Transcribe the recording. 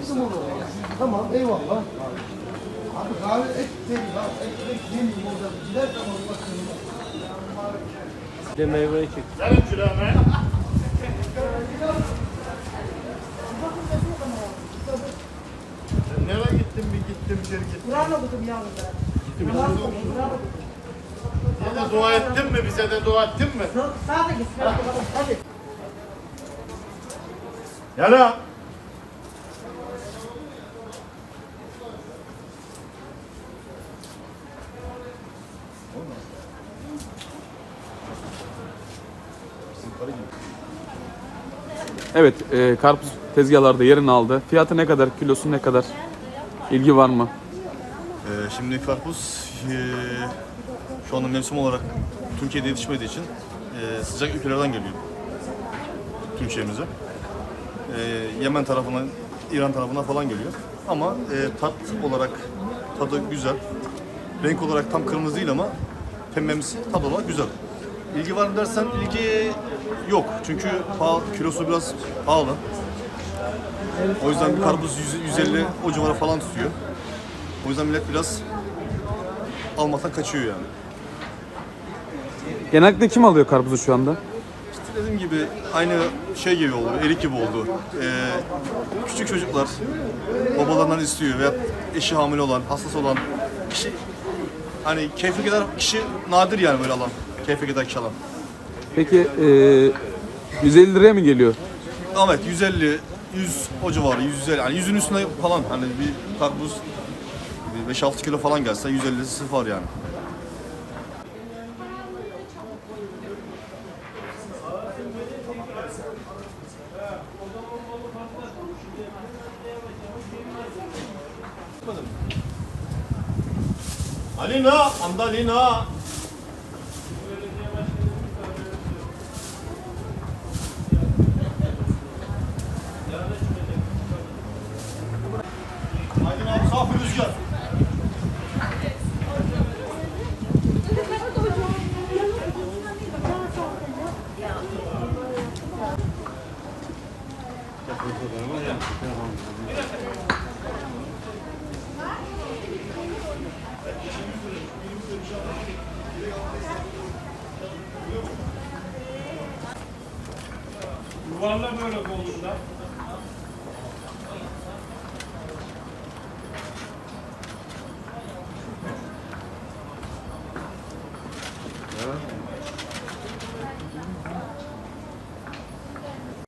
Bizim olur. Tamam eyvallah. Abi kahve et değil lan. Ekmek yemeyeyim orada. Gider tamam bakın. Bir de meyveyi çek. Külahına. Sen nereye gittin bir gittim bir gittim. Kur'an okudum yavrum ben. Namaz okudum, Kur'an okudum. Bize de dua ettin mi? Bize de dua ettin mi? Sağ da gitsin. Hadi. Yala. Evet, e, karpuz tezgahlarda yerini aldı. Fiyatı ne kadar, kilosu ne kadar? İlgi var mı? Ee, şimdi karpuz ee, şu anda mevsim olarak Türkiye'de yetişmediği için ee, sıcak ülkelerden geliyor Türkiye'mize. Ee, Yemen tarafına, İran tarafına falan geliyor. Ama ee, tat olarak tadı güzel. Renk olarak tam kırmızı değil ama pembemsi tad olarak güzel. İlgi var mı dersen ilgi yok. Çünkü pahalı, kilosu biraz pahalı. O yüzden bir karpuz 100 150 o civarı falan tutuyor. O yüzden millet biraz almaktan kaçıyor yani. Genellikle kim alıyor karpuzu şu anda? Dediğim gibi aynı şey gibi oldu, erik gibi oldu. Ee, küçük çocuklar babalarından istiyor veya eşi hamile olan, hastası olan kişi hani keyfi kadar kişi nadir yani böyle alan. Keyfi kadar kişi alan. Peki e, 150 liraya mı geliyor? Evet 150, 100 o civarı, 150 yani 100'ün üstüne falan hani bir karpuz bir 5-6 kilo falan gelse 150'si var yani. Alina, andalina. Yuvarla böyle kolunda. Evet.